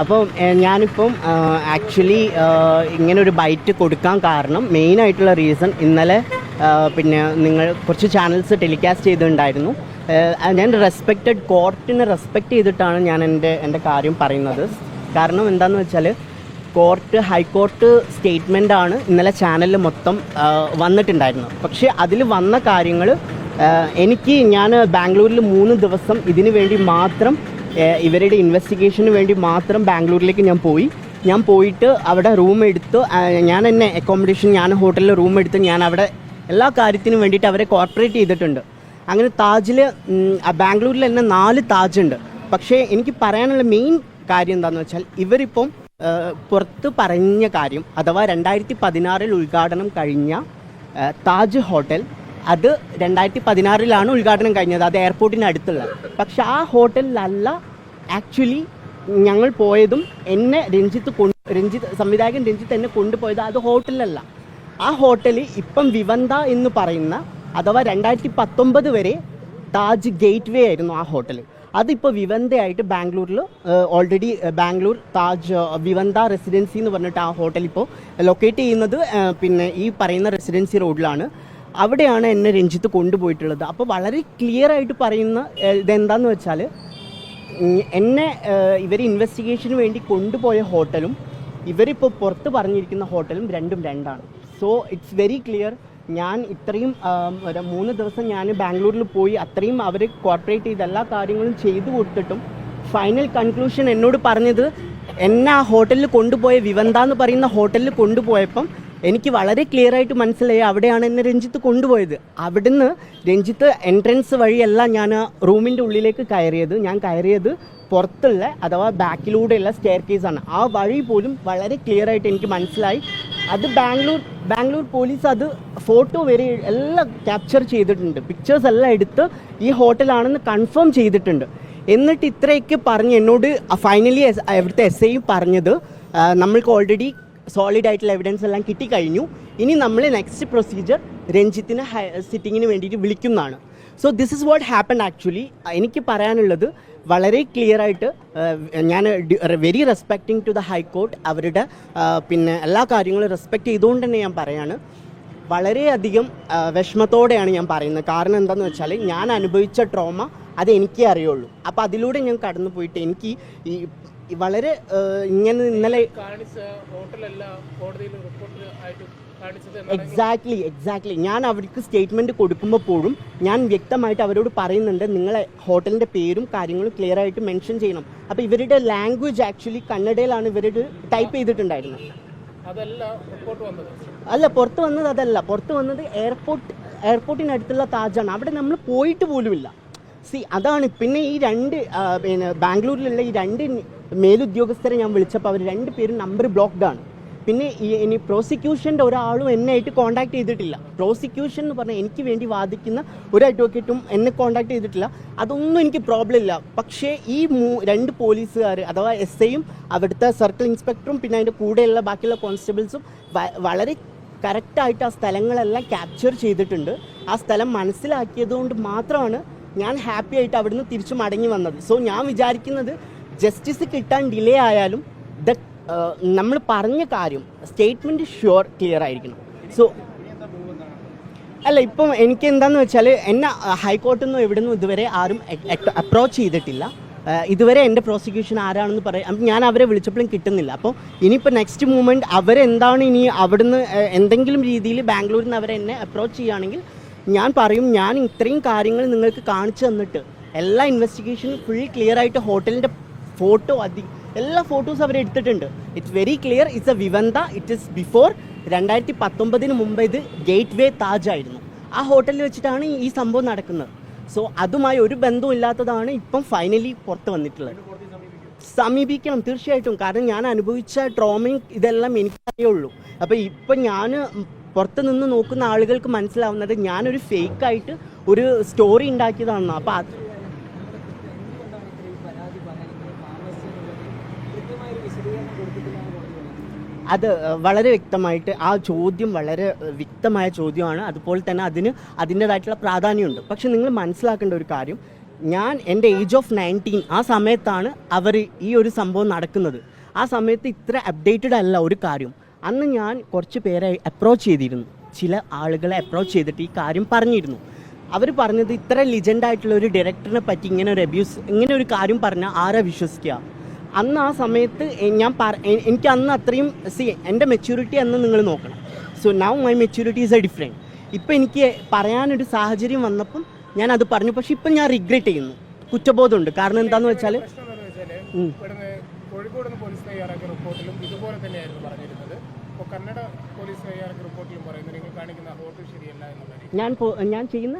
അപ്പം ഞാനിപ്പം ആക്ച്വലി ഇങ്ങനെ ഒരു ബൈറ്റ് കൊടുക്കാൻ കാരണം മെയിൻ ആയിട്ടുള്ള റീസൺ ഇന്നലെ പിന്നെ നിങ്ങൾ കുറച്ച് ചാനൽസ് ടെലികാസ്റ്റ് ചെയ്തിട്ടുണ്ടായിരുന്നു. ഞാൻ റെസ്പെക്റ്റഡ് കോർട്ടിനെ റെസ്പെക്റ്റ് ചെയ്തിട്ടാണ് ഞാൻ എന്റെ എന്റെ കാര്യം പറയുന്നത്. കാരണം എന്താണെന്ന് വെച്ചാൽ കോർട്ട് ഹൈക്കോർട്ട് സ്റ്റേറ്റ്മെന്റ് ആണ് ഇന്നലെ ചാനലിൽ മൊത്തം വന്നിട്ടുണ്ടായിരുന്നത്. പക്ഷേ അതിൽ വന്ന കാര്യങ്ങൾ എനിക്ക് ഞാൻ ബാംഗ്ലൂരിൽ മൂന്ന് ദിവസം ഇതിനു വേണ്ടി മാത്രം ഇവരുടെ ഇൻവെസ്റ്റിഗേഷന് വേണ്ടി മാത്രം ബാംഗ്ലൂരിലേക്ക് ഞാൻ പോയി. ഞാൻ പോയിട്ട് അവിടെ റൂം എടുത്ത് ഞാൻ തന്നെ അക്കോമഡേഷൻ ഞാൻ ഹോട്ടലിൽ റൂം എടുത്ത് ഞാൻ അവിടെ എല്ലാ കാര്യത്തിനും വേണ്ടിയിട്ട് അവരെ കോർപ്പറേറ്റ് ചെയ്തിട്ടുണ്ട്. അങ്ങനെ താജിൽ ബാംഗ്ലൂരിൽ തന്നെ നാല് താജ് ഉണ്ട് പക്ഷേ എനിക്ക് പറയാനുള്ള മെയിൻ കാര്യം എന്താണെന്ന് വെച്ചാൽ ഇവരിപ്പം പുറത്ത് പറഞ്ഞ കാര്യം അഥവാ രണ്ടായിരത്തി പതിനാറിൽ ഉദ്ഘാടനം കഴിഞ്ഞ താജ് ഹോട്ടൽ അത് രണ്ടായിരത്തി പതിനാറിലാണ് ഉദ്ഘാടനം കഴിഞ്ഞത് അത് എയർപോർട്ടിന് അടുത്തുള്ള. പക്ഷെ ആ ഹോട്ടലിലല്ല ആക്ച്വലി ഞങ്ങൾ പോയതും എന്നെ രഞ്ജിത്ത് കൊണ്ട് രഞ്ജിത്ത് സംവിധായകൻ രഞ്ജിത്ത് എന്നെ കൊണ്ടുപോയത് അത് ഹോട്ടലല്ല ആ ഹോട്ടൽ ഇപ്പം വിവന്ത എന്ന് പറയുന്ന അഥവാ രണ്ടായിരത്തി പത്തൊമ്പത് വരെ താജ് ഗേറ്റ് വേ ആയിരുന്നു ആ ഹോട്ടൽ. അതിപ്പോൾ വിവന്തയായിട്ട് ബാംഗ്ലൂരിൽ ഓൾറെഡി ബാംഗ്ലൂർ താജ് വിവന്ത റെസിഡൻസി എന്ന് പറഞ്ഞിട്ട് ആ ഹോട്ടൽ ഇപ്പോൾ ലൊക്കേറ്റ് ചെയ്യുന്നത് പിന്നെ ഈ പറയുന്ന റെസിഡൻസി റോഡിലാണ്. അവിടെയാണ് എന്നെ രഞ്ജിത്ത് കൊണ്ടുപോയിട്ടുള്ളത്. അപ്പോൾ വളരെ ക്ലിയർ ആയിട്ട് പറയുന്ന ഇതെന്താന്ന് വെച്ചാൽ എന്നെ ഇവർ ഇൻവെസ്റ്റിഗേഷന് വേണ്ടി കൊണ്ടുപോയ ഹോട്ടലും ഇവരിപ്പോൾ പുറത്ത് പറഞ്ഞിരിക്കുന്ന ഹോട്ടലും രണ്ടും രണ്ടാണ്. സോ ഇറ്റ്സ് വെരി ക്ലിയർ ഞാൻ ഇത്രയും മൂന്ന് ദിവസം ഞാൻ ബാംഗ്ലൂരിൽ പോയി അത്രയും അവർ കോർപ്പറേറ്റ് ചെയ്ത് എല്ലാ കാര്യങ്ങളും ചെയ്തു കൊടുത്തിട്ടും ഫൈനൽ കൺക്ലൂഷൻ എന്നോട് പറഞ്ഞത് എന്നെ ആ ഹോട്ടലിൽ കൊണ്ടുപോയ വിവന്ത എന്ന് പറയുന്ന ഹോട്ടലിൽ കൊണ്ടുപോയപ്പം എനിക്ക് വളരെ ക്ലിയർ ആയിട്ട് മനസ്സിലായി അവിടെയാണ് എന്നെ രഞ്ജിത്ത് കൊണ്ടുപോയത്. അവിടുന്ന് രഞ്ജിത്ത് എൻട്രൻസ് വഴിയല്ല ഞാൻ റൂമിന്റെ ഉള്ളിലേക്ക് കയറിയത്. ഞാൻ കയറിയത് പുറത്തുള്ള അഥവാ ബാക്കിലൂടെയുള്ള സ്റ്റെയർ കേസാണ് ആ വഴി പോലും വളരെ ക്ലിയർ ആയിട്ട് എനിക്ക് മനസ്സിലായി. അത് ബാംഗ്ലൂർ ബാംഗ്ലൂർ പോലീസ് അത് ഫോട്ടോ വരെ എല്ലാം ക്യാപ്ചർ ചെയ്തിട്ടുണ്ട്. പിക്ചേഴ്സ് എല്ലാം എടുത്ത് ഈ ഹോട്ടലാണെന്ന് കൺഫേം ചെയ്തിട്ടുണ്ട്. എന്നിട്ട് ഇത്രയൊക്കെ പറഞ്ഞ് എന്നോട് ഫൈനലി അവിടുത്തെ എസ് ഐ പറഞ്ഞത് നമ്മൾക്ക് ഓൾറെഡി സോളിഡ് ആയിട്ടുള്ള എവിഡൻസ് എല്ലാം കിട്ടിക്കഴിഞ്ഞു. ഇനി നമ്മൾ നെക്സ്റ്റ് പ്രൊസീജിയർ രഞ്ജിത്തിനെ സിറ്റിങ്ങിന് വേണ്ടിയിട്ട് വിളിക്കുന്നതാണ്. So this is what happen actually എനിക്ക് പറയാനുള്ളത് വളരെ ക്ലിയർ ആയിട്ട് ഞാൻ very respecting to the high court അവരുടെ പിന്നെ എല്ലാ കാര്യങ്ങളും റെസ്പെക്റ്റ് ചെയ്തുകൊണ്ട് തന്നെ ഞാൻ പറയാണ്. വളരെയധികം വിഷമത്തോടെയാണ് ഞാൻ പറയുന്നത്. കാരണം എന്താണെന്ന് വെച്ചാൽ ഞാൻ അനുഭവിച്ച ട്രോമ അത് എനിക്കേ അറിയുള്ളൂ. അപ്പോൾ അതിലൂടെ ഞാൻ കടന്നു പോയിട്ട് എനിക്ക് ഈ വളരെ ഇങ്ങനെ ഇന്നലെ എക്സാക്ട്ലി എക്സാക്ട്ലി ഞാൻ അവർക്ക് സ്റ്റേറ്റ്മെന്റ് കൊടുക്കുമ്പോൾ പോലും ഞാൻ വ്യക്തമായിട്ട് അവരോട് പറയുന്നുണ്ട് നിങ്ങളെ ഹോട്ടലിന്റെ പേരും കാര്യങ്ങളും ക്ലിയർ ആയിട്ട് മെൻഷൻ ചെയ്യണം. അപ്പോൾ ഇവരുടെ ലാംഗ്വേജ് ആക്ച്വലി കന്നഡയിലാണ് ഇവരുടെ ടൈപ്പ് ചെയ്തിട്ടുണ്ടായിരുന്നത്. അല്ല പുറത്ത് വന്നത് അതല്ല. പുറത്ത് വന്നത് എയർപോർട്ട് എയർപോർട്ടിനടുത്തുള്ള താജാണ്. അവിടെ നമ്മൾ പോയിട്ട് പോലുമില്ല. സി അതാണ്. പിന്നെ ഈ രണ്ട് പിന്നെ ബാംഗ്ലൂരിലുള്ള ഈ രണ്ട് മേലുദ്യോഗസ്ഥരെ ഞാൻ വിളിച്ചപ്പോൾ അവർ രണ്ട് പേരും നമ്പർ ബ്ലോക്ക്ഡ് ആണ്. പിന്നെ ഈ ഇനി പ്രോസിക്യൂഷന്റെ ഒരാളും എന്നെ ആയിട്ട് കോൺടാക്ട് ചെയ്തിട്ടില്ല. പ്രോസിക്യൂഷൻ എന്ന് പറഞ്ഞാൽ എനിക്ക് വേണ്ടി വാദിക്കുന്ന ഒരു അഡ്വക്കേറ്റും എന്നെ കോൺടാക്ട് ചെയ്തിട്ടില്ല. അതൊന്നും എനിക്ക് പ്രോബ്ലം ഇല്ല. പക്ഷേ ഈ രണ്ട് പോലീസുകാർ അഥവാ എസ് ഐയും അവിടുത്തെ സർക്കിൾ ഇൻസ്പെക്ടറും പിന്നെ അതിന്റെ കൂടെയുള്ള ബാക്കിയുള്ള കോൺസ്റ്റബിൾസും വളരെ കറക്റ്റായിട്ട് ആ സ്ഥലങ്ങളെല്ലാം ക്യാപ്ചർ ചെയ്തിട്ടുണ്ട്. ആ സ്ഥലം മനസ്സിലാക്കിയത് കൊണ്ട് മാത്രമാണ് ഞാൻ ഹാപ്പി ആയിട്ട് അവിടുന്ന് തിരിച്ചു മടങ്ങി വന്നത്. സോ ഞാൻ വിചാരിക്കുന്നത് ജസ്റ്റിസ് കിട്ടാൻ ഡിലേ ആയാലും ദ നമ്മൾ പറഞ്ഞ കാര്യം സ്റ്റേറ്റ്മെന്റ് ഷുവർ ക്ലിയർ ആയിരിക്കണം. സോ അല്ല ഇപ്പം എനിക്ക് എന്താന്ന് വെച്ചാൽ എന്നെ ഹൈക്കോർട്ടിൽ നിന്നും എവിടെ നിന്നും ഇതുവരെ ആരും അപ്രോച്ച് ചെയ്തിട്ടില്ല. ഇതുവരെ എന്റെ പ്രോസിക്യൂഷൻ ആരാണെന്ന് പറയാം ഞാൻ അവരെ വിളിച്ചപ്പോഴും കിട്ടുന്നില്ല. അപ്പോൾ ഇനിയിപ്പോൾ നെക്സ്റ്റ് മൂമെന്റ് അവരെന്താണ് ഇനി അവിടുന്ന് എന്തെങ്കിലും രീതിയിൽ ബാംഗ്ലൂരിൽ നിന്ന് അവരെന്നെ അപ്രോച്ച് ചെയ്യുകയാണെങ്കിൽ ഞാൻ പറയും ഞാൻ ഇത്രയും കാര്യങ്ങൾ നിങ്ങൾക്ക് കാണിച്ചു തന്നിട്ട് എല്ലാ ഇൻവെസ്റ്റിഗേഷനും ഫുൾ ക്ലിയർ ആയിട്ട് ഹോട്ടലിന്റെ ഫോട്ടോ അതി എല്ലാ ഫോട്ടോസ് അവർ എടുത്തിട്ടുണ്ട്. It's very clear it's a Vivanta it is before രണ്ടായിരത്തി പത്തൊമ്പതിന് മുമ്പ് ഇത് ഗേറ്റ് വേ താജ് ആയിരുന്നു ആ ഹോട്ടലിൽ വെച്ചിട്ടാണ് ഈ സംഭവം നടക്കുന്നത്. സോ അതുമായി ഒരു ബന്ധവും ഇല്ലാത്തതാണ് ഇപ്പം ഫൈനലി പുറത്ത് വന്നിട്ടുള്ളത്. സമീപിക്കണം തീർച്ചയായിട്ടും. കാരണം ഞാൻ അനുഭവിച്ച ട്രോമയും ഇതെല്ലാം എനിക്കറിയുള്ളൂ. അപ്പോൾ ഇപ്പം ഞാൻ പുറത്ത് നിന്ന് നോക്കുന്ന ആളുകൾക്ക് മനസ്സിലാവുന്നത് ഞാനൊരു ഫേക്കായിട്ട് ഒരു സ്റ്റോറി ഉണ്ടാക്കിയതാണെന്ന്. അപ്പോൾ അത് അത് വളരെ വ്യക്തമായിട്ട് ആ ചോദ്യം വളരെ വ്യക്തമായ ചോദ്യമാണ്. അതുപോലെ തന്നെ അതിന് അതിന്റെതായിട്ടുള്ള പ്രാധാന്യമുണ്ട്. പക്ഷെ നിങ്ങൾ മനസ്സിലാക്കേണ്ട ഒരു കാര്യം ഞാൻ എന്റെ ഏജ് ഓഫ് നയന്റീൻ ആ സമയത്താണ് അവർ ഈ ഒരു സംഭവം നടക്കുന്നത്. ആ സമയത്ത് ഇത്ര അപ്ഡേറ്റഡ് അല്ല ഒരു കാര്യം. അന്ന് ഞാൻ കുറച്ച് പേരെ അപ്രോച്ച് ചെയ്തിരുന്നു. ചില ആളുകളെ അപ്രോച്ച് ചെയ്തിട്ട് ഈ കാര്യം പറഞ്ഞിരുന്നു. അവർ പറഞ്ഞത് ഇത്ര ലിജൻഡായിട്ടുള്ള ഒരു ഡയറക്ടറിനെ പറ്റി ഇങ്ങനെ ഒരു അബ്യൂസ് ഇങ്ങനെ ഒരു കാര്യം പറഞ്ഞാൽ ആരാ വിശ്വസിക്കുക അന്ന് ആ സമയത്ത് ഞാൻ പറ എനിക്ക് അന്ന് അത്രയും സി എന്റെ മെച്യൂരിറ്റി അന്ന് നിങ്ങൾ നോക്കണം. So now my maturity is a different ഇപ്പം എനിക്ക് പറയാനൊരു സാഹചര്യം വന്നപ്പം ഞാൻ അത് പറഞ്ഞു. പക്ഷെ ഇപ്പം ഞാൻ റിഗ്രറ്റ് ചെയ്യുന്നു. കുറ്റബോധമുണ്ട്. കാരണം എന്താണെന്ന് വെച്ചാൽ കോഴിക്കോട് പോലീസ് തയ്യാറാക്കിയ റിപ്പോർട്ടിലും ഇതുപോലെ തന്നെയായിരുന്നു പറഞ്ഞിരുന്നത്. ഇപ്പോൾ കന്നഡ പോലീസ് തയ്യാറാക്കിയ റിപ്പോർട്ടിലും പറയുന്നു. നിങ്ങൾ കാണിക്കുന്ന ഹോട്ടൽ ശരിയല്ല എന്നുള്ളത് ഞാൻ ഞാൻ ചെയ്യുന്ന?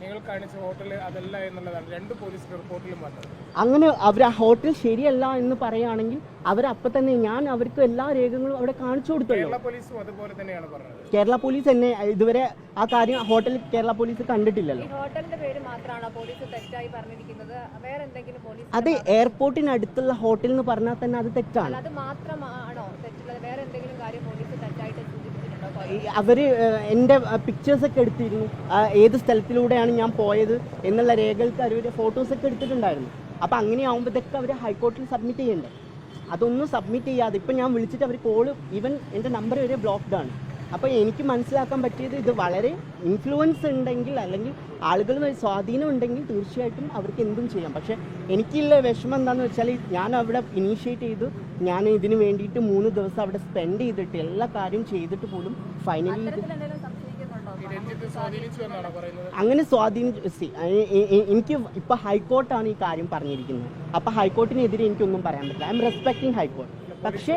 നിങ്ങൾ കാണിച്ച ഹോട്ടൽ അതല്ല എന്നുള്ളതാണ്. രണ്ട് പോലീസ് റിപ്പോർട്ടിലും വന്നത്. അങ്ങനെ അവർ ആ ഹോട്ടൽ ശരിയല്ല എന്ന് പറയുകയാണെങ്കിൽ അവരപ്പം തന്നെ ഞാൻ അവർക്ക് എല്ലാ രേഖകളും അവിടെ കാണിച്ചു കൊടുത്തല്ലോ. കേരള പോലീസും അതുപോലെ തന്നെയാണ് പറഞ്ഞത്. കേരള പോലീസ് തന്നെ ഇതുവരെ ആ കാര്യം ഹോട്ടൽ കേരള പോലീസ് കണ്ടിട്ടില്ലല്ലോ. ഹോട്ടലിന്റെ പേര് മാത്രമാണോ പോലീസ് തെറ്റായി പറഞ്ഞിരിക്കുന്നത്? വേറെ എന്തെങ്കിലും പോലീസ് അത് എയർപോർട്ടിനടുത്തുള്ള ഹോട്ടൽ എന്ന് പറഞ്ഞാൽ തന്നെ അത് തെറ്റാണ്. അത് മാത്രമാണോ തെറ്റുള്ളത്? വേറെ എന്തെങ്കിലും അവർ എന്റെ പിക്ചേഴ്സൊക്കെ എടുത്തിരുന്നു. ഏത് സ്ഥലത്തിലൂടെയാണ് ഞാൻ പോയത് എന്നുള്ള രേഖകൾക്ക് അവരുടെ ഫോട്ടോസൊക്കെ എടുത്തിട്ടുണ്ടായിരുന്നു. അപ്പം അങ്ങനെയാവുമ്പോൾ ഇതൊക്കെ അവർ ഹൈക്കോടതിയിൽ സബ്മിറ്റ് ചെയ്യണ്ടേ? അതൊന്നും സബ്മിറ്റ് ചെയ്യാതെ ഇപ്പം ഞാൻ വിളിച്ചിട്ട് അവർ കോൾ ഈവൻ എന്റെ നമ്പർ വരെ ബ്ലോക്ക്ഡ് ആണ്. അപ്പോൾ എനിക്ക് മനസ്സിലാക്കാൻ പറ്റിയത് ഇത് വളരെ ഇൻഫ്ലുവൻസ് ഉണ്ടെങ്കിൽ അല്ലെങ്കിൽ ആളുകൾ സ്വാധീനം ഉണ്ടെങ്കിൽ തീർച്ചയായിട്ടും അവർക്ക് എന്തും ചെയ്യാം. പക്ഷേ എനിക്കുള്ള വിഷമം എന്താണെന്ന് വെച്ചാൽ ഞാൻ അവിടെ ഇനീഷ്യേറ്റ് ചെയ്തു. ഞാൻ ഇതിന് വേണ്ടിയിട്ട് മൂന്ന് ദിവസം അവിടെ സ്പെൻഡ് ചെയ്തിട്ട് എല്ലാ കാര്യം ചെയ്തിട്ട് പോലും ഫൈനലി സ്വാധീനിച്ചു അങ്ങനെ സ്വാധീനം സി എനിക്ക് ഇപ്പോൾ ഹൈക്കോർട്ടാണ് ഈ കാര്യം പറഞ്ഞിരിക്കുന്നത്. അപ്പോൾ ഹൈക്കോർട്ടിനെതിരെ എനിക്കൊന്നും പറയാൻ പറ്റില്ല. ഐ എം റെസ്പെക്ടിങ് ഹൈക്കോർട്ട് പക്ഷേ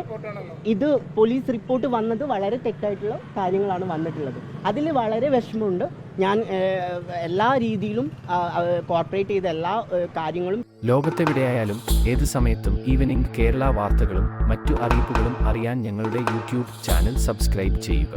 ഇത് പോലീസ് റിപ്പോർട്ട് വന്നത് വളരെ തെറ്റായിട്ടുള്ള കാര്യങ്ങളാണ് വന്നിട്ടുള്ളത്. അതിൽ വളരെ വിഷമമുണ്ട്. ഞാൻ എല്ലാ രീതിയിലും കോർപ്പറേറ്റ് ചെയ്ത എല്ലാ കാര്യങ്ങളും ലോകത്തെവിടെയായാലും ഏത് സമയത്തും ഈവനിംഗ് കേരള വാർത്തകളും മറ്റു അറിയിപ്പുകളും അറിയാൻ ഞങ്ങളുടെ യൂട്യൂബ് ചാനൽ സബ്സ്ക്രൈബ് ചെയ്യുക.